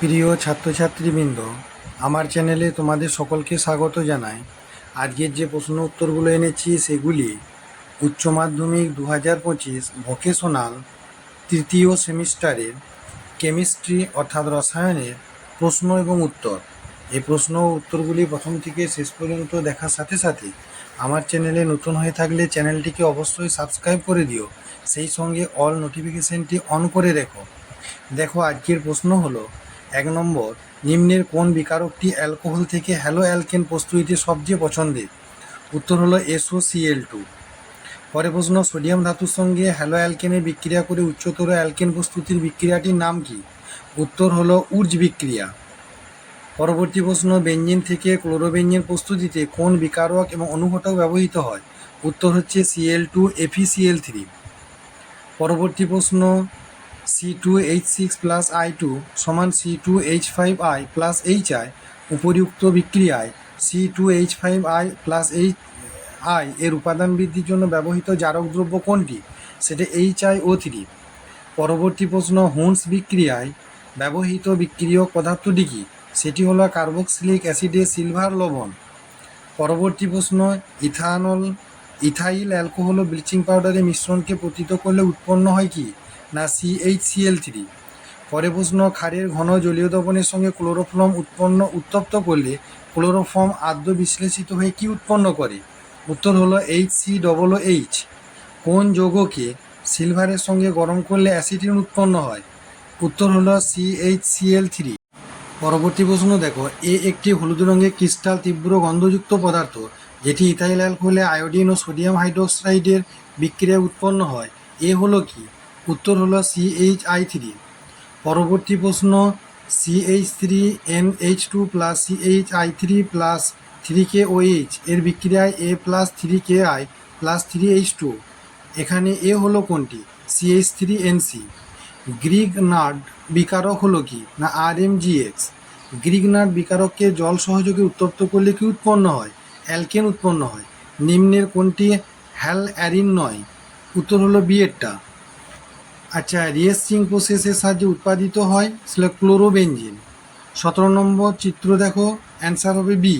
প্রিয় ছাত্রছাত্রীবৃন্দ, আমার চ্যানেলে তোমাদের সকলকে স্বাগত জানাই। আজকের যে প্রশ্ন উত্তরগুলো এনেছি সেগুলি উচ্চ মাধ্যমিক দু হাজার পঁচিশ ভোকেশনাল তৃতীয় সেমিস্টারের কেমিস্ট্রি অর্থাৎ রসায়নের প্রশ্ন এবং উত্তর। এই প্রশ্ন উত্তরগুলি প্রথম থেকে শেষ পর্যন্ত দেখার সাথে সাথে আমার চ্যানেলে নতুন হয়ে থাকলে চ্যানেলটিকে অবশ্যই সাবস্ক্রাইব করে দিও। সেই সঙ্গে অল নোটিফিকেশনটি অন করে রেখো। দেখো, আজকের প্রশ্ন হলো এক নম্বর, নিম্নের কোন বিকারকটি অ্যালকোহল থেকে হ্যালো অ্যালকেন প্রস্তুতিতে সবচেয়ে পছন্দের? উত্তর হলো এসও সিএল টু। পরে প্রশ্ন, সোডিয়াম ধাতুর সঙ্গে হ্যালো অ্যালকেনের বিক্রিয়া করে উচ্চতর অ্যালকেন প্রস্তুতির বিক্রিয়াটির নাম কি? উত্তর হলো উর্জ বিক্রিয়া। পরবর্তী প্রশ্ন, বেঞ্জিন থেকে ক্লোরোবেঞ্জিন প্রস্তুতিতে কোন বিকারক এবং অনুঘটক ব্যবহৃত হয়? উত্তর হচ্ছে সিএল টু এফিসিএল থ্রি। পরবর্তী প্রশ্ন C two H six plus I two সমান C two H five I plus H I উপরিউক্ত বিক্রিয়ায় C two H five I plus H I এর উপাদান বৃদ্ধির জন্য ব্যবহৃত জারক দ্রব্য কোনটি? সেটা এইচ আই ও থ্রি পরবর্তী প্রশ্ন হুন্স বিক্রিয়ায় ব্যবহৃত বিক্রিয়ক পদার্থটি কী? সেটি হলো কার্বক্সিলিক অ্যাসিডে সিলভার লবণ। পরবর্তী প্রশ্ন, ইথানল, ইথাইল অ্যালকোহল ব্লিচিং পাউডারের মিশ্রণকে পতিত করলে উৎপন্ন হয় কি? না সিএইচসিএল থ্রি পরে প্রশ্ন, ক্ষারের ঘন জলীয় দ্রবণের সঙ্গে ক্লোরোফর্ম উৎপন্ন, উত্তপ্ত করলে ক্লোরোফর্ম আদ্য বিশ্লেষিত হয়ে কি উৎপন্ন করে? উত্তর হলো এইচ সি ডবল এইচ কোন যৌগকে সিলভারের সঙ্গে গরম করলে অ্যাসিটিন উৎপন্ন হয়? উত্তর হলো সিএইচসিএল থ্রি পরবর্তী প্রশ্ন দেখো, এ একটি হলুদ রঙের ক্রিস্টাল তীব্র গন্ধযুক্ত পদার্থ, যেটি ইথাইল অ্যালকোহলে আয়োডিন ও সোডিয়াম হাইড্রোক্সাইডের বিক্রিয়ায় উৎপন্ন হয়। এ হলো কি? উত্তর হলো সিএইচ আই থ্রি পরবর্তী প্রশ্ন CH three N H two plus CH I three plus three K O H এর বিক্রিয়ায় A plus three K I plus three H two এখানে এ হলো কোনটি? CH three NC Grignard বিকারক হলো কি? না R M G X Grignard বিকারককে জল সহযোগে উত্তপ্ত করলে কি উৎপন্ন হয়? অ্যালকেন উৎপন্ন হয়। নিম্নের কোনটি? হ্যাল অ্যারিন নয়। উত্তর হলো বিয়েরটা আচ্ছা রিয়েসিং প্রসেসের সাহায্যে উৎপাদিত হয় সেটা ক্লোরোবেঞ্জিন সতেরো নম্বর চিত্র দেখো অ্যান্সার হবে বি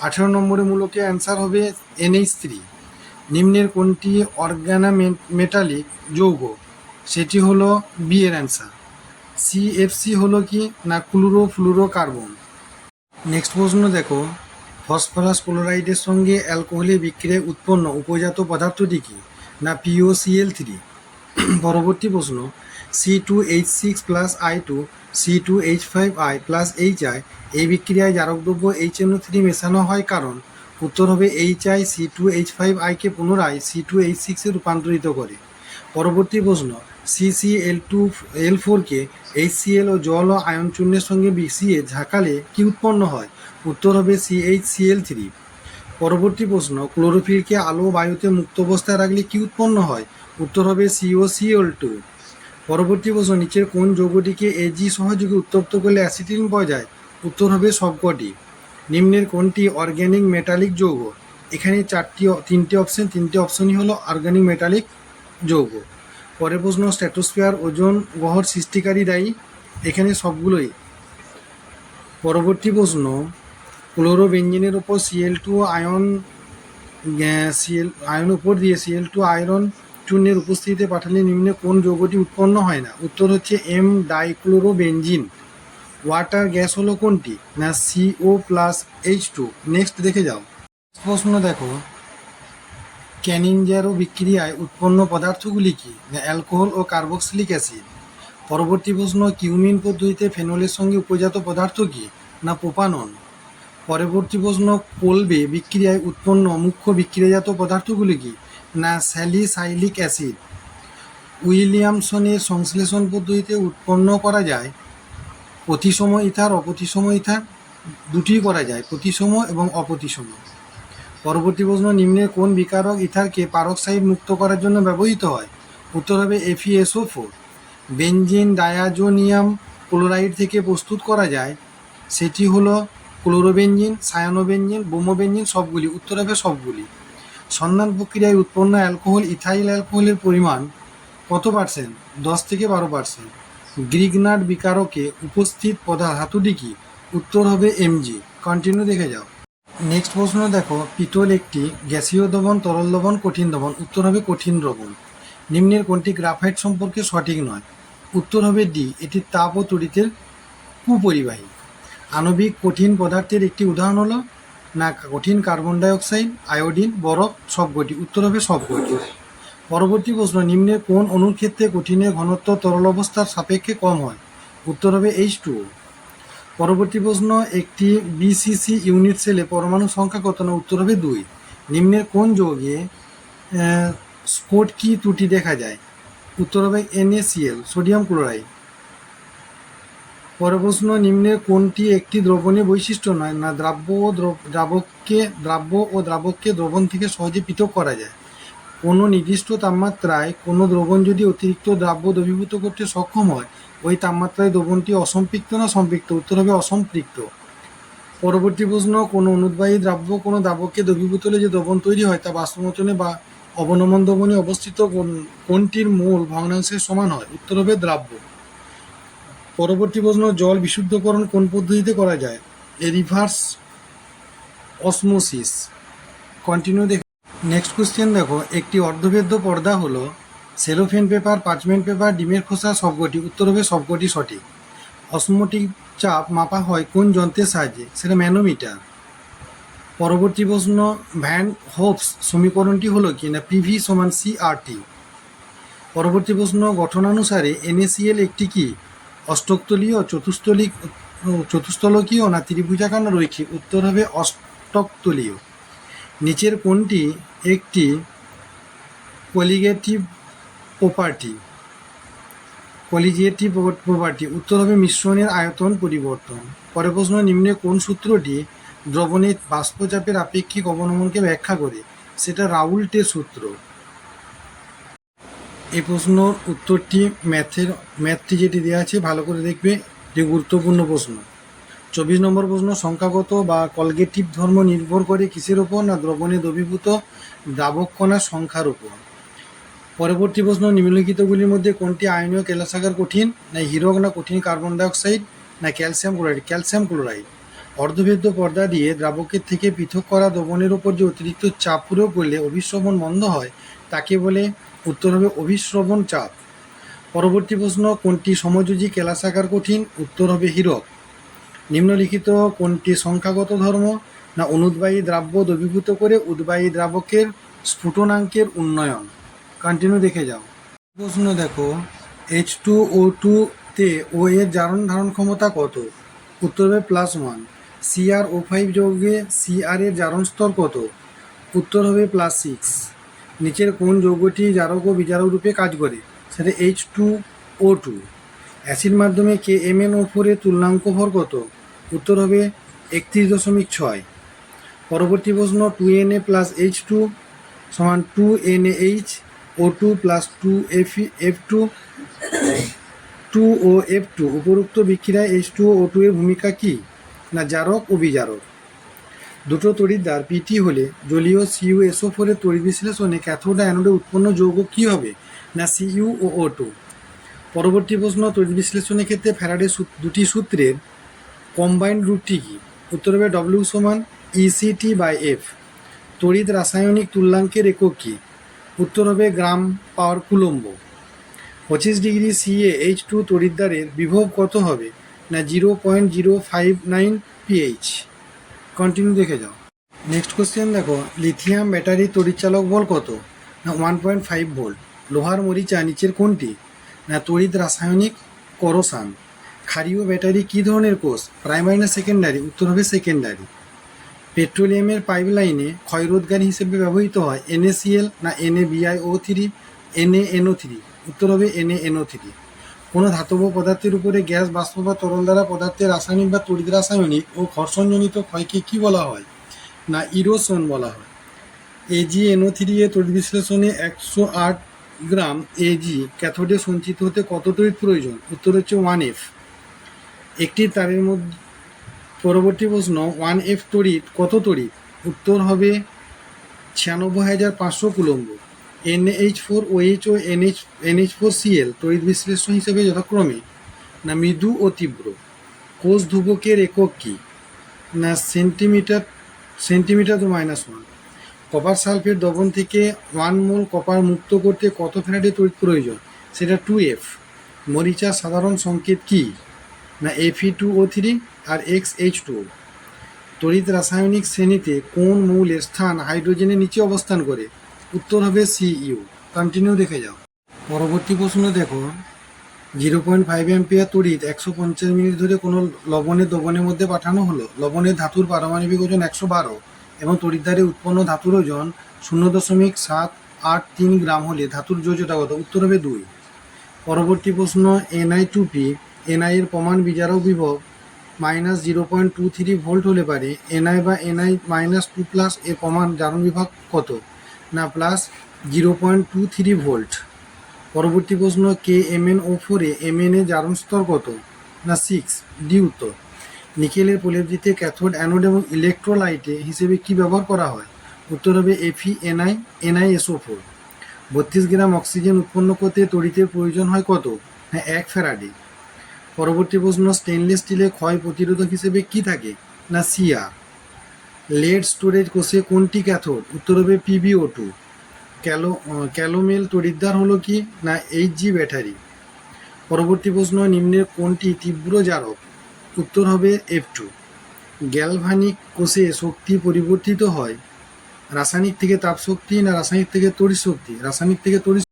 আঠেরো নম্বরে মূলকে অ্যান্সার হবে এনএইচ থ্রি নিম্নের কোনটি অর্গানা মেটালিক যৌগ? সেটি হলো বি এর অ্যান্সার সিএফসি হলো কি না ক্লোরো ফ্লুরো কার্বন নেক্সট প্রশ্ন দেখো ফসফরাস ক্লোরাইডের সঙ্গে অ্যালকোহলের বিক্রিয়ায় উৎপন্ন উপজাত পদার্থটি কি? না পিওসিএল থ্রি পরবর্তী প্রশ্ন C two H six plus I two C two H five I plus H I এই বিক্রিয়ায় জারকদ্রব্য এইচ এন থ্রি মেশানো হয় কারণ? উত্তর হবে H I C two H five আইকে পুনরায় সি টু এইচ সিক্সে রূপান্তরিত করে। পরবর্তী প্রশ্ন C C L two L ফোরকে এইচ সি এল ও জল ও আয়ন চূর্ণের সঙ্গে মিশিয়ে ঝাঁকালে কি উৎপন্ন হয়? উত্তর হবে C H C L three পরবর্তী প্রশ্ন ক্লোরোফিলকে আলো বায়ুতে মুক্ত অবস্থায় রাখলে কি উৎপন্ন হয়? উত্তর হবে সিও সিওল টু পরবর্তী প্রশ্ন, নিচের কোন যৌগটিকে এজি সহযোগে উত্তপ্ত করলে অ্যাসিটিন পাওয়া যায়? উত্তর হবে সবকটি। নিম্নের কোনটি অর্গ্যানিক মেটালিক যৌগ? এখানে চারটি, তিনটে অপশন তিনটে অপশনই হলো অর্গ্যানিক মেটালিক যৌগ। পরের প্রশ্ন স্ট্যাটোস্ফিয়ার ওজন গহর সৃষ্টিকারী দায়ী? এখানে সবগুলোই। পরবর্তী প্রশ্ন ক্লোরো ক্লোরোবেঞ্জিনের ওপর CL two ion CL ion উপর দিয়ে সিএল টু আয়রন চূর্ণের উপস্থিতিতে পাঠালে নিম্নে কোন যৌগটি উৎপন্ন হয় না? উত্তর হচ্ছে এম ডাইক্লোরোবেঞ্জিন ওয়াটার গ্যাস হলো কোনটি? না CO plus H two. Next দেখে যাও। প্রশ্ন দেখো। ক্যানিঞ্জারো বিক্রিয়ায় উৎপন্ন পদার্থগুলি কি? না, অ্যালকোহল ও কার্বক্সিলিক অ্যাসিড। পরবর্তী প্রশ্ন, কিউমিন পদ্ধতিতে ফেনলের সঙ্গে উপজাত পদার্থ কি? না, প্রোপানন। পরবর্তী প্রশ্ন, কোলবে বিক্রিয়ায় উৎপন্ন মুখ্য বিক্রিয়াজাত পদার্থগুলি কি? না, স্যালিসাইলিক অ্যাসিড। উইলিয়ামসনের সংশ্লেষণ পদ্ধতিতে উৎপন্ন করা যায় প্রতিসম ইথার অপ্রতিসম ইথার দুটি করা যায়, প্রতিসম এবং অপ্রতিসম। পরবর্তী প্রশ্ন, নিম্নে কোন বিকারক ইথারকে পারক্সাইড মুক্ত করার জন্য ব্যবহৃত হয়? উত্তর হবে FeSO four. Benzene diazonium chloride থেকে প্রস্তুত করা যায়, সেটি হলো ক্লোরোবেঞ্জিন, সায়ানোবেঞ্জিন, বোমোবেঞ্জিন সবগুলি, উত্তর হবে সবগুলি। সন্ধান প্রক্রিয়ায় উৎপন্ন অ্যালকোহল ইথাইল অ্যালকোহলের পরিমাণ কত পার্সেন্ট? দশ থেকে বারো পার্সেন্ট। গ্রিগনাট বিকারকে উপস্থিত পদা ধাতুটি কি? উত্তর হবে এমজি। কন্টিনিউ দেখে যাও। নেক্সট প্রশ্ন দেখো, পিতল একটি গ্যাসীয় দ্রবণ, তরল দবন কঠিন দবন উত্তর হবে কঠিন দ্রবণ। নিম্নের কোনটি গ্রাফাইট সম্পর্কে সঠিক নয়? উত্তর হবে ডি। এটি তাপ ও তড়িতের কুপরিবাহী। আণবিক কঠিন পদার্থের একটি উদাহরণ হলো, না, কঠিন কার্বন ডাইঅক্সাইড, আয়োডিন, বরফ সবকটি উত্তর হবে সবকটি পরবর্তী প্রশ্ন নিম্নের কোন অণুর ক্ষেত্রে কঠিনের ঘনত্ব তরল অবস্থার সাপেক্ষে কম হয়? উত্তর হবে এইচ টু পরবর্তী প্রশ্ন, একটি বিসিসি ইউনিট সেলে পরমাণু সংখ্যা কত? না, উত্তর হবে দুই। নিম্নের কোন যৌগে স্পোর্ট কি ত্রুটি দেখা যায়? উত্তর হবে এনএসিএল সোডিয়াম ক্লোরাইড। পরের প্রশ্ন নিম্নের কোনটি একটি দ্রবণীয় বৈশিষ্ট্য নয়? না, দ্রাব্য ও দ্রব- দ্রাবককে, দ্রাব্য ও দ্রাবককে দ্রবণ থেকে সহজে পৃথক করা যায়। কোনো নির্দিষ্ট তাপমাত্রায় কোনো দ্রবণ যদি অতিরিক্ত দ্রাব্য দ্রবীভূত করতে সক্ষম হয়, ওই তাপমাত্রায় দ্রবণটি অসম্পৃক্ত না সম্পৃক্ত? উত্তর হবে অসম্পৃক্ত। পরবর্তী প্রশ্ন, কোনো অনুদ্বাহী দ্রাব্য কোনো দ্রাবককে দ্রবীভূত হলে যে দ্রবণ তৈরি হয় তা বাষ্পমোচনে বা অবনমন দ্রবণে অবস্থিত কোন- কোনটির মূল ভগ্নাংশের সমান হয়? উত্তর হবে দ্রাব্য। পরবর্তী প্রশ্ন, জল বিশুদ্ধকরণ কোন পদ্ধতিতে করা যায়? Reverse osmosis. কন্টিনিউ দেখ নেক্সট কোশ্চেন দেখো, একটি অর্ধবেদ্য পর্দা হলো, সেলোফেন পেপার পার্চমেন্ট পেপার, ডিমের খোসা, সবকটি। উত্তর হবে সবকটি সঠিক। অসমোটিক চাপ মাপা হয় কোন যন্ত্রের সাহায্যে? সেটা ম্যানোমিটার। পরবর্তী প্রশ্ন, ভ্যান হোপস সমীকরণটি হলো কি না পিভি সমান সি আর টি পরবর্তী প্রশ্ন, গঠনানুসারে এনএসিএল একটি কি? অষ্টকতলীয় চতুস্থলিক চতুস্থলকীয় না ত্রিভুজাকার রৈখিক, উত্তর হবে অষ্টকতলীয়। নিচের কোনটি একটি কলিগেটিভ প্রপার্টি। কলিজিয়েটিভ প্রপার্টি, উত্তর হবে মিশ্রণের আয়তন পরিবর্তন। পরের প্রশ্ন, নিম্নে কোন সূত্রটি দ্রবণের বাষ্পচাপের আপেক্ষিক অবনমনকে ব্যাখ্যা করে? সেটা রাউল্টের সূত্র। এই প্রশ্নর উত্তরটি ম্যাথের, ম্যাথটি যেটি দেওয়া আছে ভালো করে দেখবে, এটি গুরুত্বপূর্ণ প্রশ্ন। চব্বিশ নম্বর প্রশ্ন, সংখ্যাগত বা কলগেটিভ ধর্ম নির্ভর করে কিসের ওপর না দ্রবণে দ্রবীভূত দ্রাবক কণার সংখ্যার উপর? পরবর্তী প্রশ্ন, নিম্নলিখিতগুলির মধ্যে কোনটি আয়নীয় কেলাসাগার কঠিন, না হিরক না কঠিন কার্বন ডাইঅক্সাইড, না ক্যালসিয়াম ক্লোরাইড? Calcium chloride. অর্ধভেদ্য পর্দা দিয়ে দ্রাবকের থেকে পৃথক করা দ্রবণের উপর যে অতিরিক্ত চাপ প্রয়োগ করলে অভিশ্রবণ বন্ধ হয়, তাকে বলে উত্তর হবে অভিশ্রবণ চাপ। পরবর্তী প্রশ্ন, কোনটি সমযোজী কেলাসাকার কঠিন? উত্তর হবে হীরক। নিম্নলিখিত কোনটি সংখ্যাগত ধর্ম? না অনুদ্বায়ী দ্রাব্য দ্রবীভূত করে উদ্বায়ী দ্রাবকের স্ফুটনাঙ্কের উন্নয়ন। কন্টিনিউ দেখে যাও। প্রশ্ন দেখো এইচ টু ও টু তে ও এর জারণ ধারণ ক্ষমতা কত? উত্তর হবে plus one CR O five যৌগে CR এর জারণ স্তর কত? উত্তর হবে প্লাস সিক্স নিচের কোন যৌগটি জারক ও বিজারক রূপে কাজ করে? সেটা H two O two acid মাধ্যমে কে এম এন ও ফোরের তুলনাঙ্ক ভর কত? উত্তর হবে একত্রিশ দশমিক ছয়। পরবর্তী প্রশ্ন two N A plus H two সমান two N H O two plus two F F two two O F two উপরোক্ত বিক্রিয়ায় এইচ টু ও টু এর ভূমিকা কী? না জারক ও বিজারক। দুটো তড়িৎদ্বার পিটি হলে। জলীয় সিইউ এসও ফোরের তড়িৎ বিশ্লেষণে ক্যাথোড অ্যানোডে উৎপন্ন যৌগ কী হবে? না সিইউ ও ও টু পরবর্তী প্রশ্ন, তড়িৎ বিশ্লেষণের ক্ষেত্রে ফ্যারাডের সূ- দুটি সূত্রের কম্বাইন্ড রূপটি কী? উত্তর হবে ডব্লিউ সমান ইসিটি বাই এফ তড়িৎ রাসায়নিক তুল্যাঙ্কের একক কী? উত্তর হবে গ্রাম পাওয়ার কুলম্ব। পঁচিশ ডিগ্রি সিএ এইচ টু তড়িৎদ্বারের বিভব কত হবে? না zero point zero five nine pH continue দেখে যাও। নেক্সট কোশ্চেন দেখো লিথিয়াম ব্যাটারি তড়িৎচালক বল কত? না ওয়ান পয়েন্ট ফাইভ ভোল্ট লোহার মরিচা নিচের কোনটি? না, তড়িৎ রাসায়নিক করসান। ক্ষারীয় ব্যাটারি কী ধরনের কোষ? প্রাইমারি না সেকেন্ডারি উত্তর হবে সেকেন্ডারি পেট্রোলিয়ামের পাইপলাইনে ক্ষয়রোধকারী হিসেবে ব্যবহৃত হয় এনএসিএল না এনএবিআইও থ্রি এনএএনও থ্রি উত্তর হবে এনএএনও থ্রি কোনো ধাতব পদার্থের উপরে গ্যাস, বাষ্প বা তরল দ্বারা পদার্থের রাসায়নিক বা তড়িৎ রাসায়নিক ও ঘর্ষণজনিত ক্ষয়কে কী বলা হয়? না ইরোশন বলা হয়। এজি এনও থ্রি এ তড়িৎ বিশ্লেষণে একশো আট গ্রাম এজি ক্যাথোডে সঞ্চিত হতে কত তড়িৎ প্রয়োজন? উত্তর হচ্ছে ওয়ান এফ। একটি তারের মধ্যে, পরবর্তী প্রশ্ন, ওয়ান এফ তড়িৎ কত তড়িৎ? উত্তর হবে ছিয়ানব্বই হাজার পাঁচশো coulomb. NH four OH O NH NH four CL তড়িৎ বিশ্লেষণ হিসেবে যথাক্রমে, না মৃদু ও তীব্র। কোষ ধুবকের একক কি? না centimetre centimetre to minus one copper sulphate দ্রবণ থেকে ওয়ান মোল কপার মুক্ত করতে কত ফ্যারাডে তড়িৎ প্রয়োজন? সেটা টু এফ মরিচার সাধারণ সংকেত কি? না এফি টু ও থ্রি আর এক্স এইচ টু তড়িৎ রাসায়নিক শ্রেণীতে কোন মৌলের স্থান হাইড্রোজেনের নিচে অবস্থান করে? উত্তর হবে সি ইউ কন্টিনিউ দেখে যাও। পরবর্তী প্রশ্ন দেখো। জিরো পয়েন্ট ফাইভ অ্যাম্পিয়ার তড়িৎ একশো পঞ্চাশ মিনিট ধরে কোনো লবণের দ্রবণের মধ্যে পাঠানো হলো? লবণের ধাতুর পারমাণবিক ওজন একশো বারো এবং তড়িৎদ্বারে উৎপন্ন ধাতুর ওজন শূন্য দশমিক সাত আট তিন গ্রাম হলে ধাতুর যোজ্যতা কত? উত্তর হবে দুই। পরবর্তী প্রশ্ন এনআই টু পি এনআই এর প্রমাণ বিজারক বিভব minus zero point two three volt হলে পারে। এনআই বা এনআই মাইনাস টু প্লাস এর প্রমাণ জারণ বিভাগ কত? না plus zero point two three volt পরবর্তী প্রশ্ন কে এম এন ও ফোরে এম এন এ জারণ স্তর কত? না সিক্স ডি উত্তর নিকেলের প্রলেপটিতে ক্যাথোড অ্যানোড এবং ইলেকট্রোলাইটে হিসেবে কি ব্যবহার করা হয়? উত্তর হবে এফি এনআই এনআইএসও ফোর বত্রিশ গ্রাম অক্সিজেন উৎপন্ন করতে তড়িতের প্রয়োজন হয় কত? হ্যাঁ এক ফ্যারাডে। পরবর্তী প্রশ্ন স্টেনলেস স্টিলে ক্ষয় প্রতিরোধক হিসেবে কি থাকে? না সিআর লেড স্টোরেজ কোষে কোনটি ক্যাথোড? উত্তর হবে পিবিও টু ক্যালো ক্যালোমেল তড়িৎদ্বার হলো কি না এইচ জি ব্যাটারি? পরবর্তী প্রশ্ন, নিম্নের কোনটি তীব্র জারক? উত্তর হবে এফ টু গ্যালভানিক কোষে শক্তি পরিবর্তিত হয় রাসায়নিক থেকে তাপশক্তি না রাসায়নিক থেকে তড়িৎ শক্তি? রাসায়নিক থেকে তড়িৎ